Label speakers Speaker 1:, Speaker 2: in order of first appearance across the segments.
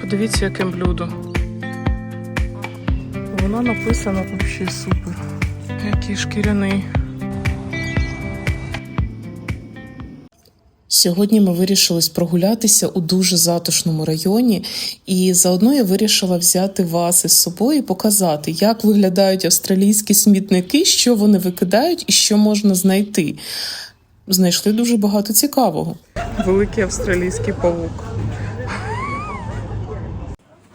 Speaker 1: Подивіться, яке блюдо. Вона написана взагалі супер. Який шкіряний.
Speaker 2: Сьогодні ми вирішили прогулятися у дуже затишному районі, і заодно я вирішила взяти вас із собою і показати, як виглядають австралійські смітники, що вони викидають і що можна знайти. Знайшли дуже багато цікавого.
Speaker 1: Великий австралійський павук.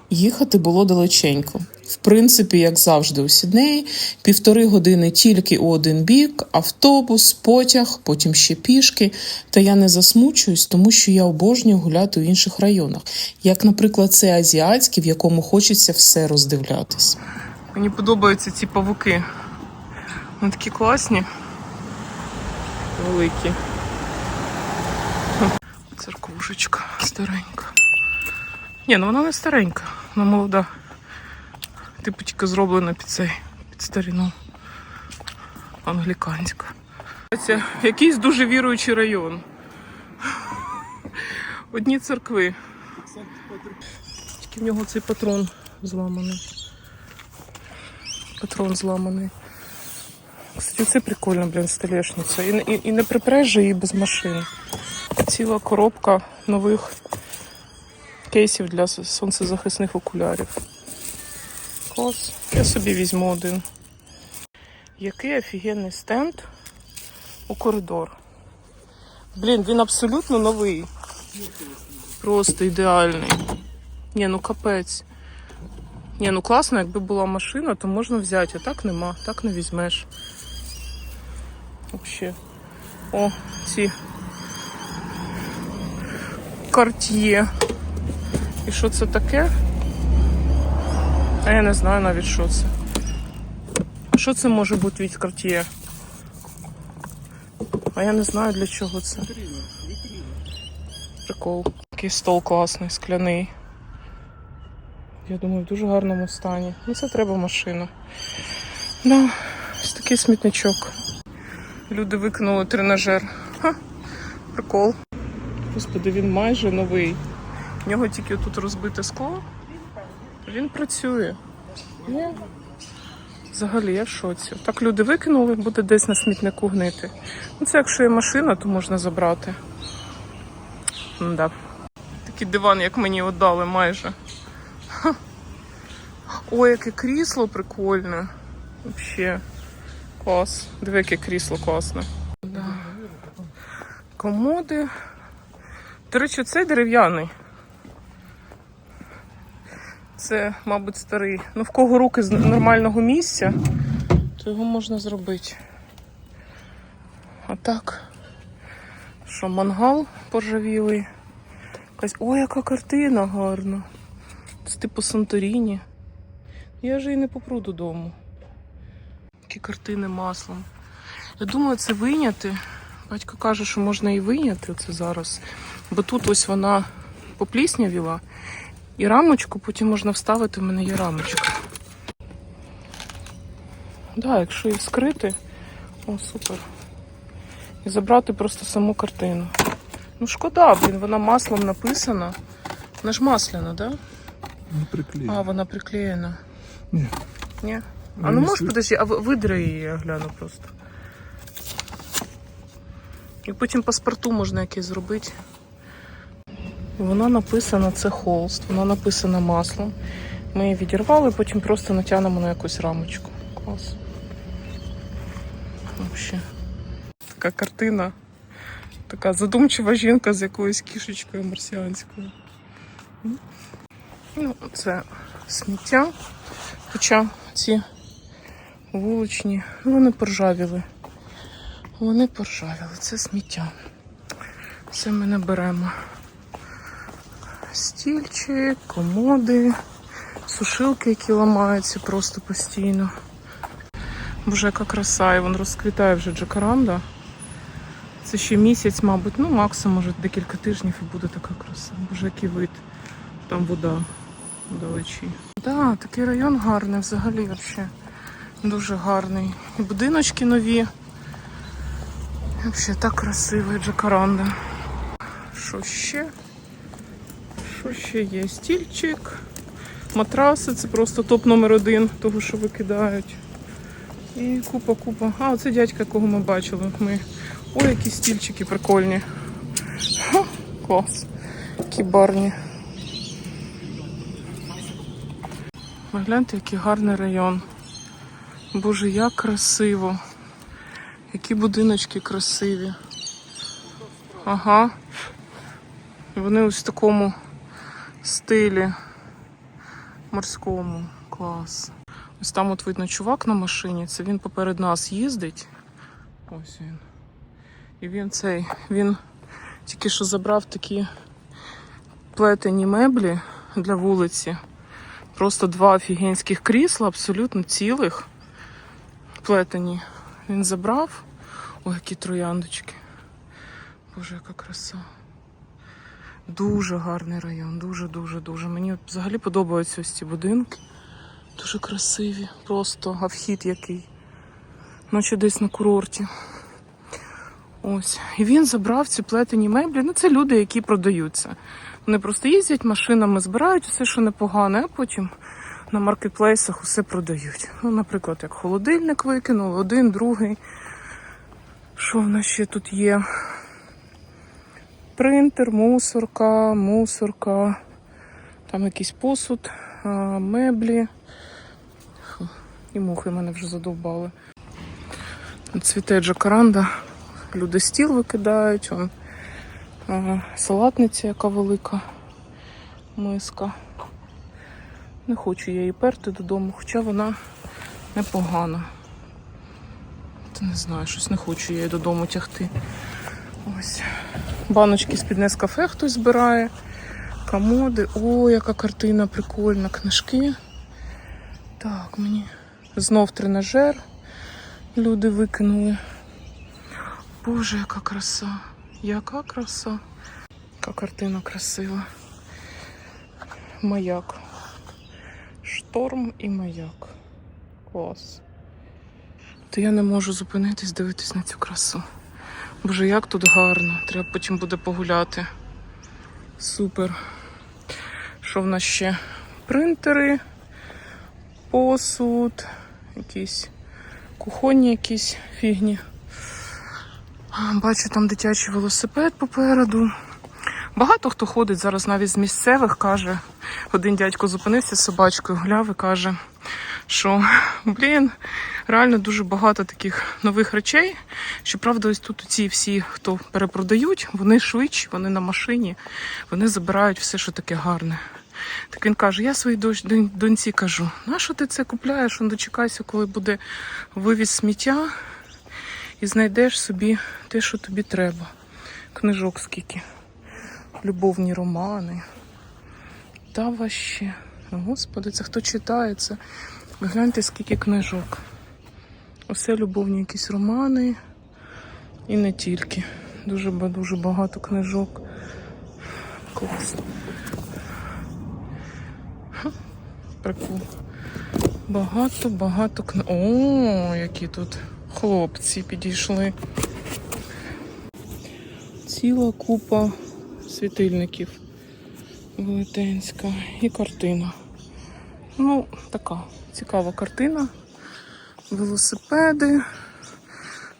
Speaker 2: Їхати було далеченько. В принципі, як завжди, у Сіднеї, півтори години тільки у один бік, автобус, потяг, потім ще пішки. Та я не засмучуюсь, тому що я обожнюю гуляти у інших районах, як, наприклад, цей азіатський, в якому хочеться все роздивлятись.
Speaker 1: Мені подобаються ці павуки. Вони такі класні. Великі. Церквушечка старенька. Ні, ну вона не старенька, молода. Типу тільки зроблена під цей, під старину. Англіканська. Це якийсь дуже віруючий район. Одні церкви. Тільки в нього цей патрон зламаний. Патрон зламаний. Кстати, це прикольно, блін, столешниця. І, і, і не припреш її без машин. Ціла коробка нових кейсів для сонцезахисних окулярів. Клас. Я собі візьму один. Який офігенний стенд у коридор. Блін, він абсолютно новий. Просто ідеальний. Ні, ну капець. Ні, ну класно, якби була машина, то можна взяти, а так нема, так не візьмеш. Вообще. О, ці карт'є. І що це таке? А я не знаю навіть що це. Що це може бути від карт'є? А я не знаю для чого це. Прикол. Такий стол класний, скляний. Я думаю, в дуже гарному стані. Ну, це треба машина. Да, ось такий смітничок. Люди викинули тренажер. Ха, прикол. Господи, він майже новий. В нього тільки тут розбите скло. Він працює. Є. Взагалі, я в шоці. Так люди викинули, буде десь на смітнику гнити. Ну, це якщо є машина, то можна забрати. Да. Такий диван, як мені віддали майже. Ой, яке крісло прикольне. Вообще. Клас. Диви, яке крісло класне. Да. Комоди. До речі, цей дерев'яний. Це, мабуть, старий. Ну, в кого руки з нормального місця, то його можна зробити. А так, що мангал поржавілий. Якась, ой, яка картина гарна. Це типу Санторіні. Я ж і не попру додому. Такі картини маслом. Я думаю, це вийняти. Батько каже, що можна і вийняти це зараз. Бо тут ось вона попліснявіла. І рамочку потім можна вставити, в мене є рамочка. Да, якщо її вскрити, о, супер. І забрати просто саму картину. Ну, шкода, блін, вона маслом написана. Вона ж масляна, да?
Speaker 3: Не приклеїв.
Speaker 1: А, вона приклеєна.
Speaker 3: Ні.
Speaker 1: Ні? А
Speaker 3: Ну,
Speaker 1: можеш, подожди, а видри її, я гляну просто. І потім паспорту можна якесь зробити. Вона написана, це холст, вона написана маслом. Ми її відірвали, потім просто натягнемо на якусь рамочку. Клас. Вообще. Така картина. Така задумчива жінка з якоюсь кішечкою марсіанською. Ну, це сміття. Хоча ці вуличні, вони поржавіли. Вони поржавіли, це сміття. Це ми не беремо. Стільчик, комоди, сушилки, які ламаються просто постійно. Боже, яка краса, і вон розквітає вже джакаранда. Це ще місяць, мабуть, ну максимум, може, декілька тижнів і буде така краса. Боже, який вид. Там вода вдалечі. Так, да, такий район гарний взагалі вообще. Дуже гарний. І будиночки нові. Взагалі так красиво, Джакаранда. Що ще? Що ще є? Стільчик, матраси, це просто топ номер один, того, що викидають. І купа, купа. А, оце дядька, якого ми бачили. Ми... Ой, які стільчики прикольні. Ха, клас. Які барні. Гляньте, який гарний район. Боже, як красиво. Які будиночки красиві. Ага. Вони ось в такому стилі морському. Клас. Ось там от видно чувак на машині. Це він поперед нас їздить. Ось він. І він цей, він тільки що забрав такі плетені меблі для вулиці. Просто два офігенських крісла, абсолютно цілих. Плетені. Він забрав. Ой, які трояндочки. Боже, яка краса. Дуже гарний район, дуже, дуже, дуже. Мені взагалі подобаються ось ці будинки. Дуже красиві. Просто а вхід який. Наче десь на курорті. Ось. І він забрав ці плетені меблі. Ну, це люди, які продаються. Вони просто їздять машинами, збирають все, що непогане, а потім на маркетплейсах усе продають. Ну, наприклад, як холодильник викинули, один, другий. Що в нас ще тут є? Принтер, мусорка, мусорка, там якийсь посуд, меблі. І мухи мене вже задовбали. Цвіте джакаранда, люди стіл викидають, он, салатниця, яка велика миска. Не хочу я її перти додому, хоча вона непогана. Не знаю, щось не хочу я її додому тягти. Ось. Баночки з-під Нескафе хтось збирає. Комоди. О, яка картина прикольна. Книжки. Так, мені знов тренажер. Люди викинули. Боже, яка краса. Яка краса. Яка картина красива. Маяк. Шторм і маяк. Клас. То я не можу зупинитись, дивитись на цю красу. Боже, як тут гарно. Треба потім буде погуляти. Супер. Що в нас ще? Принтери, посуд, якісь кухонні якісь фігні. Бачу там дитячий велосипед попереду. Багато хто ходить зараз навіть з місцевих, каже. Один дядько зупинився з собачкою, гуляв і каже, що блін, реально дуже багато таких нових речей. Щоправда, ось тут ці всі, хто перепродають, вони швидші, вони на машині, вони забирають все, що таке гарне. Так він каже: я своїй доньці кажу, нащо ти це купляєш? Он дочекайся, коли буде вивіз сміття, і знайдеш собі те, що тобі треба. Книжок скільки. Любовні романи. Та ваще. Господи, це хто читає це? Гляньте, скільки книжок. Усе любовні якісь романи. І не тільки. Дуже дуже багато книжок. Клас. Ха, Прикол. Багато, багато книг. О, які тут хлопці підійшли. Ціла купа світильників велетенська і картина. Ну, така цікава картина. Велосипеди.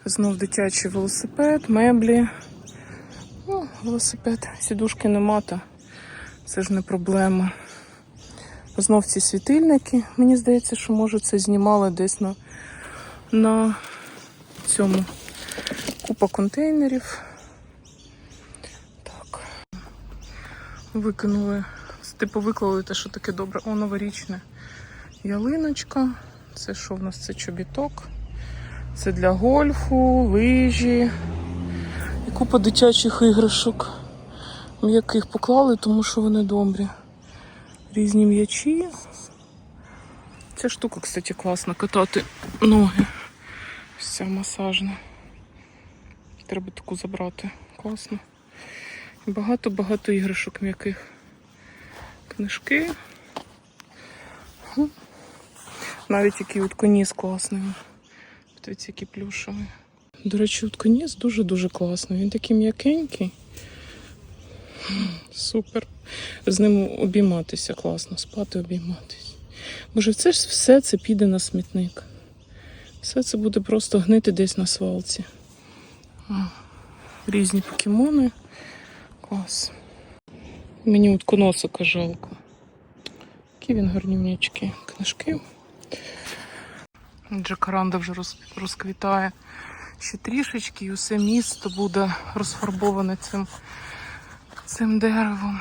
Speaker 1: Знов дитячий велосипед, меблі. Ну, велосипед, сідушки нема, та це ж не проблема. Знов ці світильники. Мені здається, що може це знімали десь на, на цьому купа контейнерів. Так. Викинули, типу виклали те, що таке добре. О, новорічне. Ялиночка. Це що в нас? Це чобіток. Це для гольфу, лижі. І купа дитячих іграшок. М'яких поклали, тому що вони добрі. Різні м'ячі. Ця штука, кстати, класна катати ноги. Вся масажна. Треба таку забрати. Класно. Багато-багато іграшок м'яких. Книжки. Навіть який утконіс класний. Подивіться, який плюшевий. До речі, утконіс дуже-дуже класний. Він такий м'якенький. Супер. з ним обійматися класно, спати, обійматися. Боже, це ж все це піде на смітник. Все це буде просто гнити десь на свалці. Різні покемони. Клас. Мені от коносика жалко. Які він гарнюнячки. Книжки. Джакаранда вже роз, розквітає ще трішечки, і усе місто буде розфарбоване цим, цим деревом.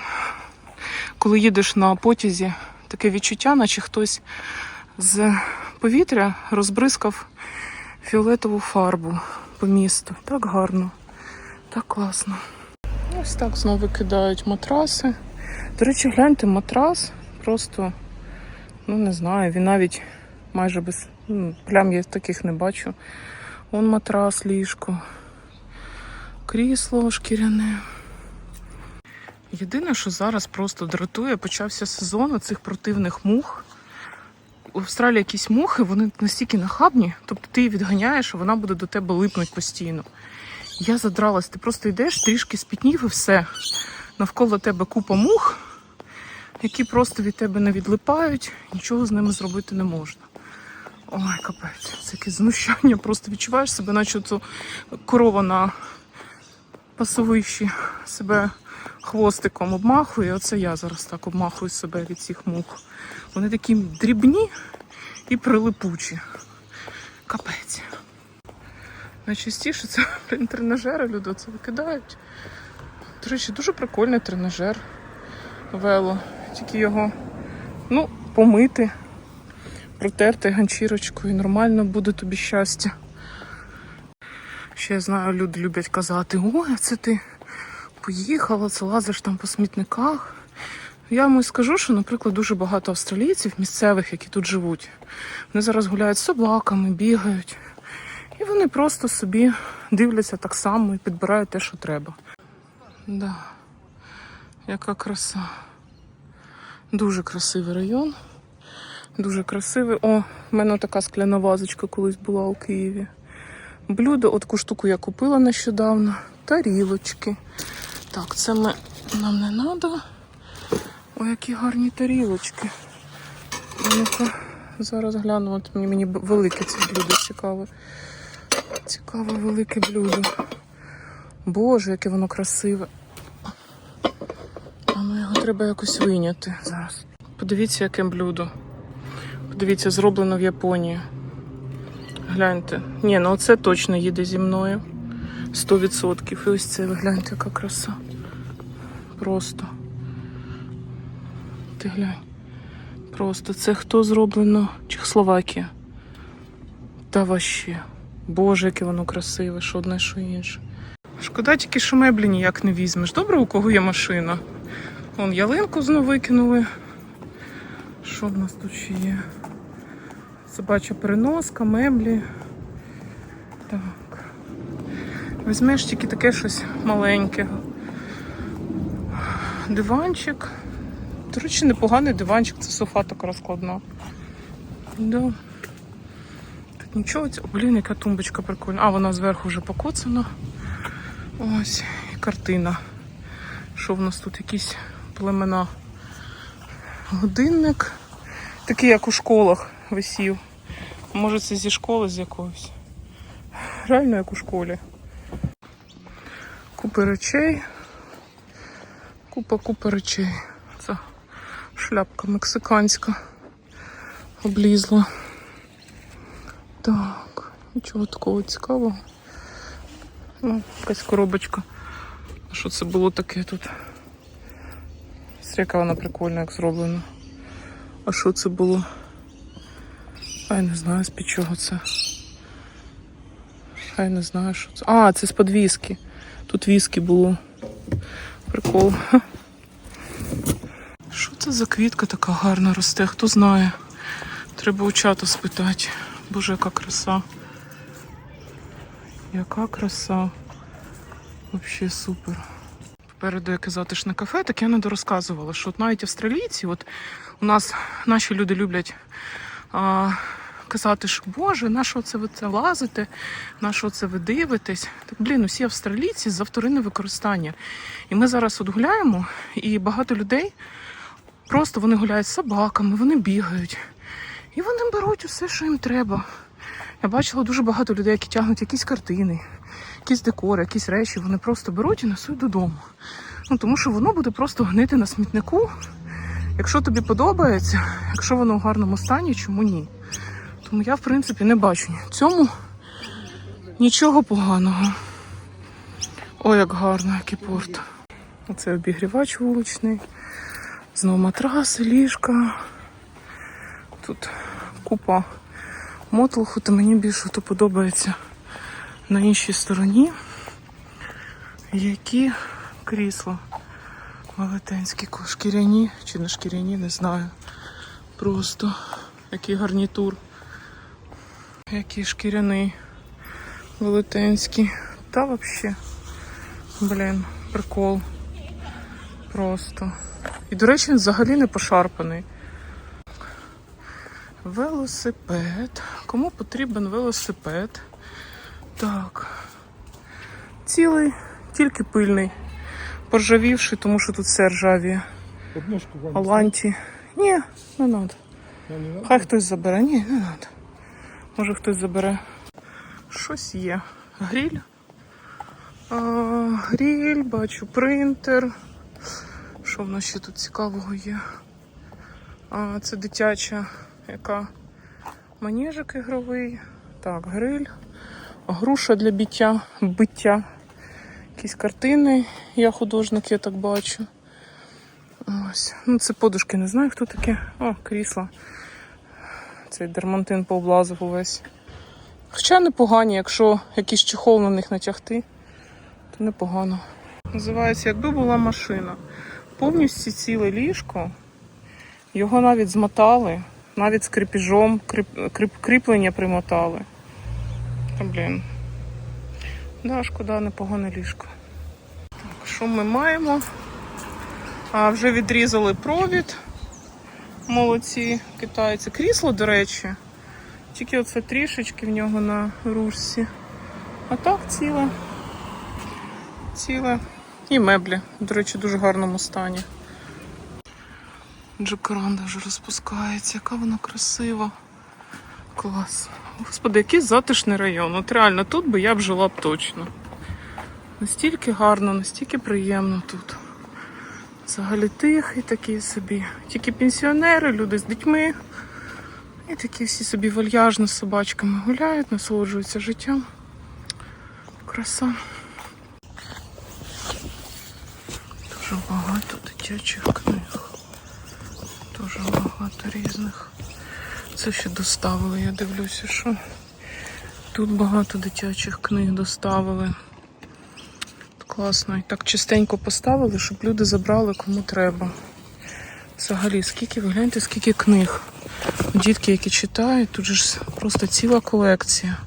Speaker 1: Коли їдеш на потязі, таке відчуття, наче хтось з повітря розбризкав фіолетову фарбу по місту. Так гарно, так класно. Ось так знову кидають матраси. До речі, гляньте, матрас просто, ну не знаю, він навіть майже без ну, плям я таких не бачу. Вон матрас, ліжко, крісло шкіряне. Єдине, що зараз просто дратує, почався сезон цих противних мух. В Австралії якісь мухи, вони настільки нахабні, тобто ти її відганяєш, а вона буде до тебе липнуть постійно. Я задралась, ти просто йдеш, трішки спітнів і все. Навколо тебе купа мух, які просто від тебе не відлипають, нічого з ними зробити не можна. Ой, капець, це яке знущання, просто відчуваєш себе, наче цю корова на пасовищі себе хвостиком обмахує. Оце я зараз так обмахую себе від цих мух. Вони такі дрібні і прилипучі. Капець. Найчастіше це блін, тренажери люди це викидають. До речі, дуже прикольний тренажер вело. Тільки його ну, помити, протерти ганчірочкою, і нормально буде тобі щастя. Ще я знаю, люди люблять казати, ой, а це ти поїхала, це лазиш там по смітниках. Я йому скажу, що, наприклад, дуже багато австралійців місцевих, які тут живуть. Вони зараз гуляють з собаками, бігають. І вони просто собі дивляться так само і підбирають те, що треба. Да. Яка краса. Дуже красивий район. Дуже красивий. О, в мене така скляна вазочка колись була у Києві. Блюдо, от таку штуку я купила нещодавно. Тарілочки. Так, це ми нам не треба. Ой, які гарні тарілочки. Ну-ка, зараз гляну, от мені, мені велике це блюдо цікаве. Цікаве велике блюдо. Боже, яке воно красиве. А ну його треба якось вийняти зараз. Подивіться, яке блюдо. Подивіться, зроблено в Японії. Гляньте. Ні, ну це точно їде зі мною. 100%. І ось це, ви гляньте, яка краса. Просто. Ти глянь. Просто це хто зроблено? Чехословакія. Та ваще. Боже, яке воно красиве, що одне, що інше. Шкода тільки, що меблі ніяк не візьмеш. Добре, у кого є машина. Вон ялинку знову викинули. Що в нас тут ще є? Собача переноска, меблі. Так. Візьмеш тільки таке щось маленьке. Диванчик. До речі, непоганий диванчик, це софа така розкладна. Да. Тут нічого, О, блін, яка тумбочка прикольна. А, вона зверху вже покоцана. Ось, і картина. Що в нас тут? Якісь племена. Годинник. Такий, як у школах висів. Може, це зі школи з якоїсь. Реально, як у школі. Купи речей. Купа купа речей. Це шляпка мексиканська. Облізла. Так, нічого такого цікавого. Ну, якась коробочка. Що це було таке тут? Яка вона прикольна, як зроблена. А що це було? А я не знаю, з під чого це. А я не знаю, що це. А, це з-під віскі. Тут віскі було. Прикол. Що це за квітка така гарна росте? Хто знає? Треба у чату спитати. Боже, яка краса. Яка краса. Взагалі супер. Попереду яке затишне кафе, так я не дорозказувала, що от навіть австралійці, от у нас наші люди люблять а, казати, що Боже, на що це ви це лазите, на що це ви дивитесь. Так блін, усі австралійці за вторинне використання. І ми зараз от гуляємо, і багато людей просто вони гуляють з собаками, вони бігають. І вони беруть усе, що їм треба. Я бачила дуже багато людей, які тягнуть якісь картини, якісь декори, якісь речі. Вони просто беруть і несуть додому. Ну тому що воно буде просто гнити на смітнику. Якщо тобі подобається, якщо воно в гарному стані, чому ні? Тому я, в принципі, не бачу цьому нічого поганого. Ой, як гарно, який порт. Оце обігрівач вуличний. Знову матраси, ліжка. Тут купа мотлуху, то мені більше то подобається на іншій стороні. Які крісла велетенські, шкіряні чи не шкіряні, не знаю. Просто який гарнітур. Який шкіряний, велетенський. Та взагалі, блін, прикол. Просто. І, до речі, він взагалі не пошарпаний. Велосипед. Кому потрібен велосипед? Так. Цілий, тільки пильний. Поржавівший, тому що тут все ржавіє.
Speaker 3: Подножку вам.
Speaker 1: Аланті. Ні, не треба. Хай хтось забере. Ні, не треба. Може хтось забере. Щось є. Гріль. А, гріль, бачу, принтер. Що в нас ще тут цікавого є? А, це дитяча, яка манежик ігровий. Так, гриль. Груша для биття, биття. Якісь картини. Я художник, я так бачу. Ось. Ну, це подушки, не знаю, хто таке. О, крісло. Цей дермантин пооблазив увесь. Хоча непогані, якщо якийсь чехол на них натягти, то непогано. Називається, якби була машина. Повністю ціле ліжко. Його навіть змотали, навіть з кріпіжом, кріп, кріп, кріплення примотали. Блін. Да, шкода, непогане ліжко. Так, що ми маємо? А, вже відрізали провід. Молодці китайці. Крісло, до речі. Тільки оце трішечки в нього на ручці. А так ціле. Ціле. І меблі. До речі, в дуже гарному стані. Джакаранда вже розпускається, яка вона красива. Клас. Господи, який затишний район. От реально, тут би я б жила б точно. Настільки гарно, настільки приємно тут. Взагалі тихий такий собі. Тільки пенсіонери, люди з дітьми. І такі всі собі вальяжно з собачками гуляють, насолоджуються життям. Краса. Дуже багато дитячих книг. Дуже багато різних. Це ще доставили, я дивлюся, що тут багато дитячих книг доставили. Класно. І так чистенько поставили, щоб люди забрали кому треба. Взагалі, скільки, ви гляньте, скільки книг. Дітки, які читають, тут ж просто ціла колекція.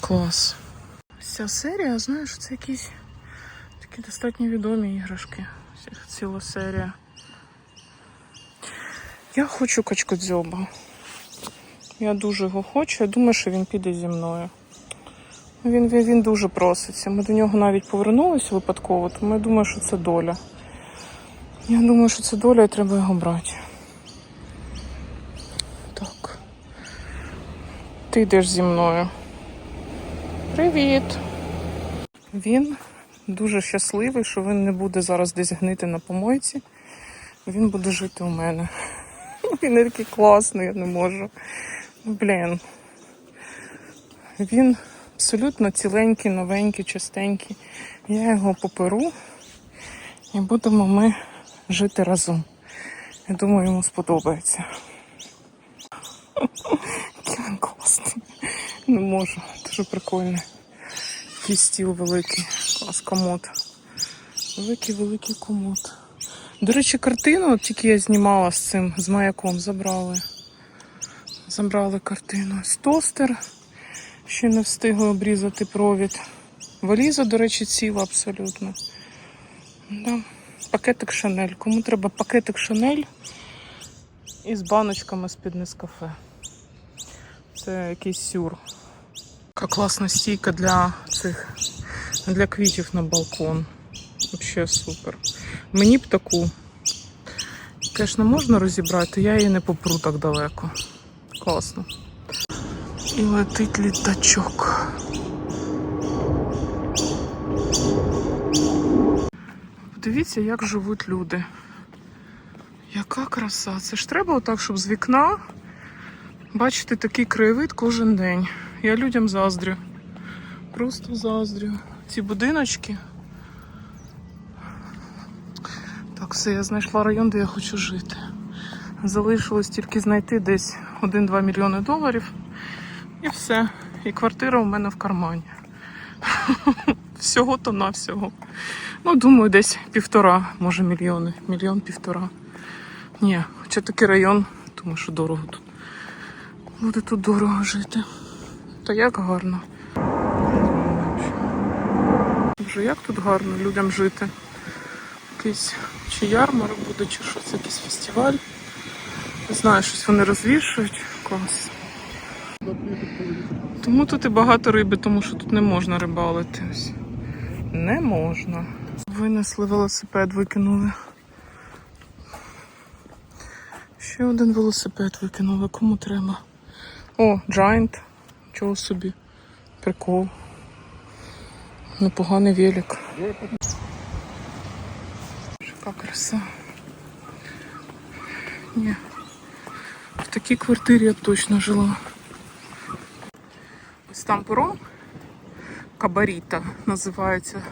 Speaker 1: Клас. Ця серія, знаєш, це якісь такі достатньо відомі іграшки. Ціла серія. Я хочу качкодзьоба. Я дуже його хочу. Я думаю, що він піде зі мною. Він, він, він дуже проситься. Ми до нього навіть повернулися випадково, тому я думаю, що це доля. Я думаю, що це доля і треба його брати. Так. Ти йдеш зі мною. Привіт. Він дуже щасливий, що він не буде зараз десь гнити на помойці. Він буде жити у мене. Він такий класний, я не можу. Блін. Він абсолютно ціленький, новенький, чистенький. Я його поперу і будемо ми жити разом. Я думаю, йому сподобається. Який класний. Не можу. Дуже прикольний. Який стіл великий. Клас комод. Великий великий комод. До речі, картину, тільки я знімала з цим, з маяком, забрали. Забрали картину. Ось тостер. Ще не встигли обрізати провід. Валіза, до речі, ціла абсолютно. Да. Пакетик Шанель. Кому треба пакетик Шанель із баночками з-під Нескафе. Це якийсь сюр. Яка класна стійка для цих для квітів на балкон. Взагалі супер. Мені б таку. Звісно, можна розібрати, я її не попру так далеко. Класно. І летить літачок. Подивіться, як живуть люди. Яка краса. Це ж треба отак, щоб з вікна бачити такий краєвид кожен день. Я людям заздрю. Просто заздрю. Ці будиночки. Так, все, я знайшла район, де я хочу жити. Залишилось тільки знайти десь 1-2 мільйони доларів. І все. І квартира у мене в кармані. Всього то на всього. Ну, думаю, десь півтора, може мільйони. Мільйон півтора. Ні, хоча такий район, тому що дорого тут. Буде тут дорого жити. Та як гарно. Боже, як тут гарно людям жити. Якийсь чи ярмарок буде, чи що це якийсь фестиваль. Знаю, щось вони розвішують. Клас. Тому тут і багато риби, тому що тут не можна рибалити. Не можна. Винесли велосипед, викинули. Ще один велосипед викинули. Кому треба? О, Giant. Чого собі? Прикол. Непоганий велик. Яка краса. Ні. Такій квартирі я точно жила. Ось там паром. Кабаріта називається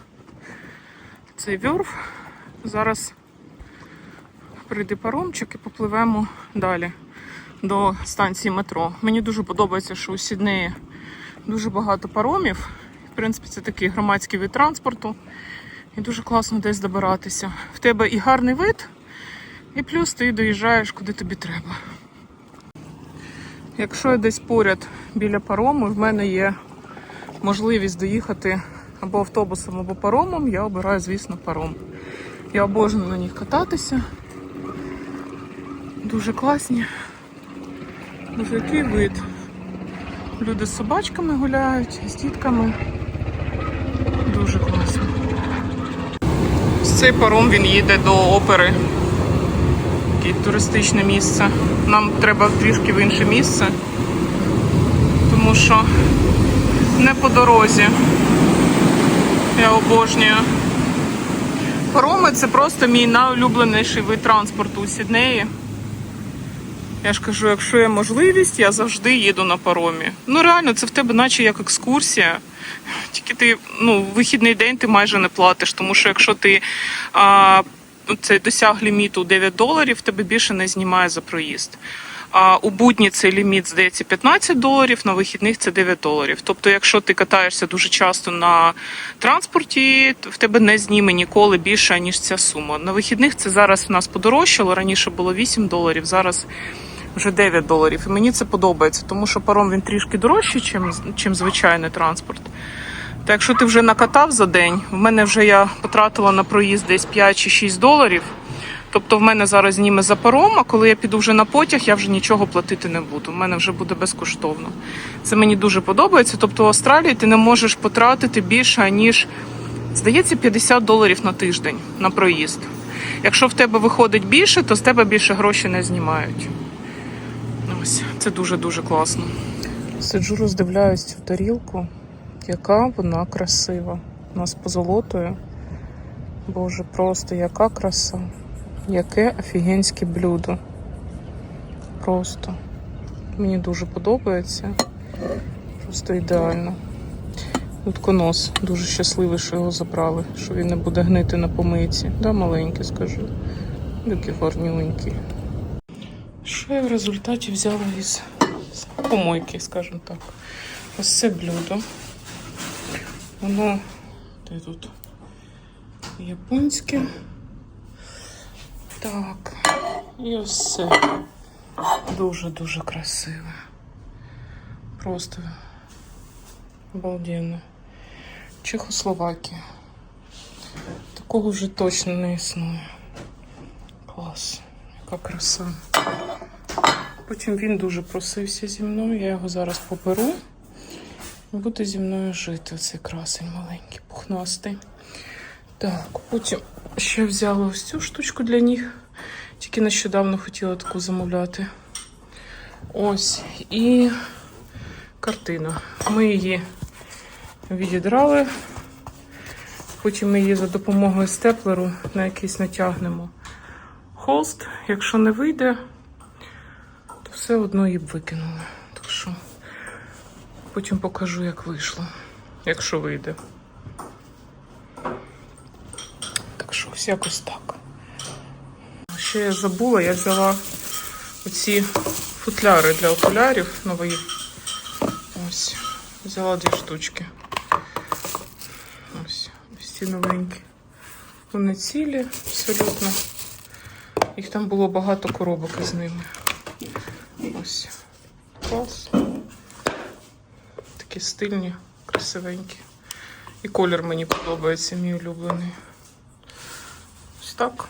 Speaker 1: цей вьорф. Зараз прийде паромчик і попливемо далі до станції метро. Мені дуже подобається, що у Сіднеї дуже багато паромів. В принципі, це такий громадський вид транспорту. І дуже класно десь добиратися. В тебе і гарний вид, і плюс ти доїжджаєш куди тобі треба. Якщо я десь поряд біля парому, в мене є можливість доїхати або автобусом, або паромом, я обираю, звісно, паром. Я обожнюю на них кататися. Дуже класні. Дуже який вид. Люди з собачками гуляють, з дітками. Дуже класно. З цей паром він їде до опери. Таке туристичне місце. Нам треба трішки в інше місце, тому що не по дорозі. Я обожнюю. Пароми це просто мій найулюбленіший вид транспорту у Сіднеї. Я ж кажу, якщо є можливість, я завжди їду на паромі. Ну реально, це в тебе наче як екскурсія. Тільки ти ну, вихідний день ти майже не платиш, тому що якщо ти а, це досяг ліміту 9 доларів, тебе більше не знімає за проїзд. А у будні цей ліміт здається 15 доларів, на вихідних це 9 доларів. Тобто, якщо ти катаєшся дуже часто на транспорті, в тебе не зніме ніколи більше ніж ця сума. На вихідних це зараз в нас подорожчало. Раніше було 8 доларів, зараз вже 9 доларів. І мені це подобається, тому що паром він трішки дорожчий, чим, чим звичайний транспорт. Та якщо ти вже накатав за день, в мене вже я потратила на проїзд десь 5 чи 6 доларів. Тобто в мене зараз зніме за паром, а коли я піду вже на потяг, я вже нічого платити не буду. В мене вже буде безкоштовно. Це мені дуже подобається. Тобто в Австралії ти не можеш потратити більше, ніж, здається, 50 доларів на тиждень на проїзд. Якщо в тебе виходить більше, то з тебе більше грошей не знімають. Ось, це дуже-дуже класно. Сиджу, роздивляюсь цю тарілку, яка вона красива. У нас позолотою. Боже, просто яка краса. Яке офігенське блюдо. Просто. Мені дуже подобається. Просто ідеально. Утконос. Дуже щасливий, що його забрали, що він не буде гнити на помийці. Да, маленький, скажу. Який гарнюнький. Що я в результаті взяла із помойки, скажімо так. Ось це блюдо. Воно де тут японське. Так, і ось дуже-дуже красиве. Просто обалденно. Чехословакія. Такого вже точно не існує. Клас, яка краса. Потім він дуже просився зі мною. Я його зараз поперу. Буде зі мною жити цей красень маленький, пухнастий. Так, потім ще взяла ось цю штучку для ніг. Тільки нещодавно хотіла таку замовляти. Ось. І картина. Ми її відідрали. Потім ми її за допомогою степлеру на якийсь натягнемо холст. Якщо не вийде, то все одно її б викинули. Потім покажу, як вийшло, якщо вийде. Так що ось якось так. Ще я забула, я взяла оці футляри для окулярів нові. Ось. Взяла дві штучки. Ось. Ось ці новенькі. Вони цілі абсолютно. Їх там було багато коробок із ними. Ось. Клас. Стильні, красивенькі. І колір мені подобається, мій улюблений. Ось так.